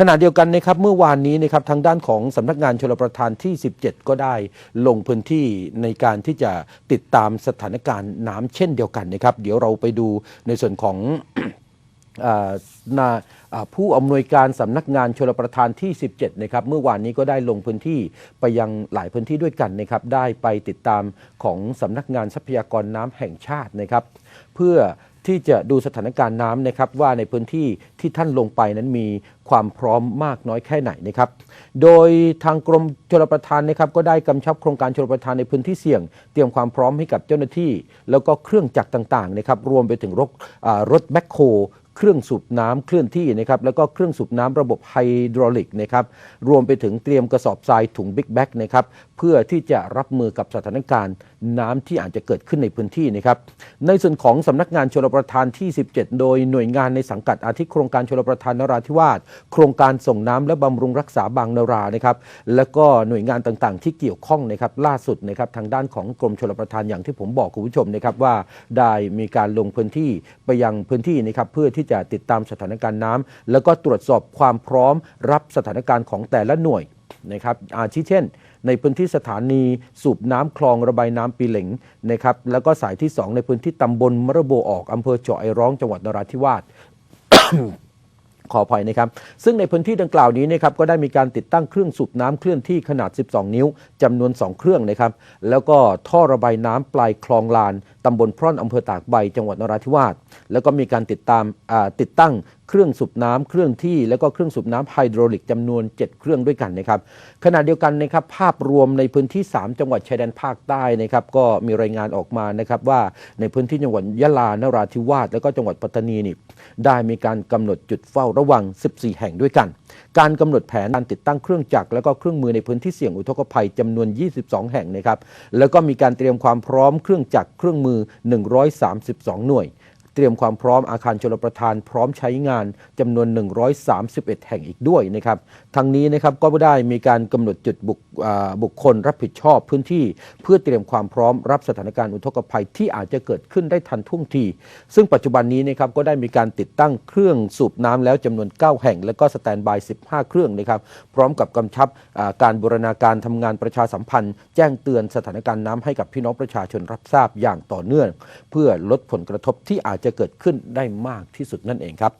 ขณะเดียวกันนะครับเมื่อวานนี้นะครับทางด้านของสำนักงานชลประทานที่ 17 ก็ได้ลงพื้นที่ในการที่จะติดตามสถานการณ์น้ำเช่นเดียวกันนะครับ เดี๋ยวเราไปดูในส่วนของนาผู้อำนวยการสำนักงานชลประทานที่ 17 นะครับ เมื่อวานนี้ก็ได้ลงพื้นที่ไปยังหลายพื้นที่ด้วยกันนะครับ ได้ไปติดตามของสำนักงานทรัพยากรน้ำแห่งชาตินะครับ เพื่อ ที่จะดูสถานการณ์น้ำนะครับว่าในพื้นที่ที่ท่านลงไปนั้นมีความพร้อมมากน้อยแค่ไหนนะครับ โดยทางกรมชลประทานนะครับก็ได้กำชับโครงการชลประทานในพื้นที่เสี่ยง เตรียมความพร้อมให้กับเจ้าหน้าที่ แล้วก็เครื่องจักรต่างๆนะครับรวมไปถึงรถรถแมคโฮ เครื่องสูบน้ำเคลื่อนที่นะครับแล้วก็เครื่องสูบน้ำระบบไฮดรอลิกนะครับรวมไปถึงเตรียมกระสอบทรายถุงบิ๊กแบ็กนะครับเพื่อที่จะรับมือกับสถานการณ์ น้ำที่อาจจะเกิดขึ้นในพื้นที่นะครับในส่วนของสำนักงานชลประทานที่ 17 โดยหน่วยงานในสังกัดอาทิโครงการชลประทานนราธิวาสโครงการส่งน้ำและบำรุงรักษาบางนารานะครับแล้วก็หน่วยงานต่างๆ ที่เกี่ยวข้องนะครับล่าสุดนะครับทางด้านของกรมชลประทานอย่างที่ผมบอกคุณผู้ชมนะครับว่าได้มีการลงพื้นที่ไปยังพื้นที่นะครับเพื่อที่จะติดตามสถานการณ์น้ำแล้วก็ตรวจสอบความพร้อมรับสถานการณ์ของแต่ละหน่วยนะครับอาทิเช่น ในพื้นที่สถานีสูบน้ำคลองระบายน้ำปีเหล็งนะครับแล้วก็สายที่ 2 ในพื้นที่ตำบลมระโบออกอำเภอเจาะไอร้องจังหวัดนราธิวาสขออภัยนะครับ ซึ่งในพื้นที่ดังกล่าวนี้นะครับก็ได้มีการติดตั้งเครื่องสูบน้ำเคลื่อนที่ขนาด 12 นิ้วจำนวน 2 เครื่องนะครับ แล้วก็ท่อระบายน้ำปลายคลองลานตำบลพร่อนอำเภอตากใบ จังหวัดนราธิวาส แล้วก็มีการติดตามติดตั้งเครื่องสูบน้ำเคลื่อนที่ แล้วก็เครื่องสูบน้ำไฮดรอลิกจำนวน 7 เครื่องด้วยกันนะครับขณะเดียวกันนะครับภาพรวมในพื้นที่ 3 จังหวัดชายแดนภาคใต้นะครับก็มีรายงานออกมานะครับว่าในพื้นที่จังหวัดยะลานราธิวาส แล้วก็จังหวัดปัตตานีนี่ได้มีการกำหนดจุดเฝ้าระวัง 14 แห่งด้วยกัน การกำหนดแผนการติดตั้งเครื่องจักรแล้วก็เครื่องมือในพื้นที่เสี่ยงอุทกภัยจำนวน 22 แห่งนะครับแล้วก็มีการเตรียมความพร้อมเครื่องจักรเครื่องมือ132 หน่วย ตรียมความพร้อมอาคารชลประทานพร้อมใช้งานจำนวน 131 แห่งอีกด้วยนะครับทั้งนี้นะครับก็ได้มีการกำหนดจุดบุคบุคคลรับผิดชอบพื้นที่ เพื่อเตรียมความพร้อมรับสถานการณ์อุทกภัยที่อาจจะเกิดขึ้นได้ทันท่วงที ซึ่งปัจจุบันนี้นะครับก็ได้มีการติดตั้งเครื่องสูบน้ำแล้วจำนวน 9 แห่ง แล้วก็สแตนบาย 15 เครื่องนะครับพร้อมกับกำชับการบูรณาการทำงานประชาสัมพันธ์ แจ้งเตือนสถานการณ์น้ำให้กับพี่น้องประชาชนรับทราบอย่างต่อเนื่อง เพื่อลดผลกระทบที่อาจจะจะเกิดขึ้นได้มากที่สุดนั่นเองครับ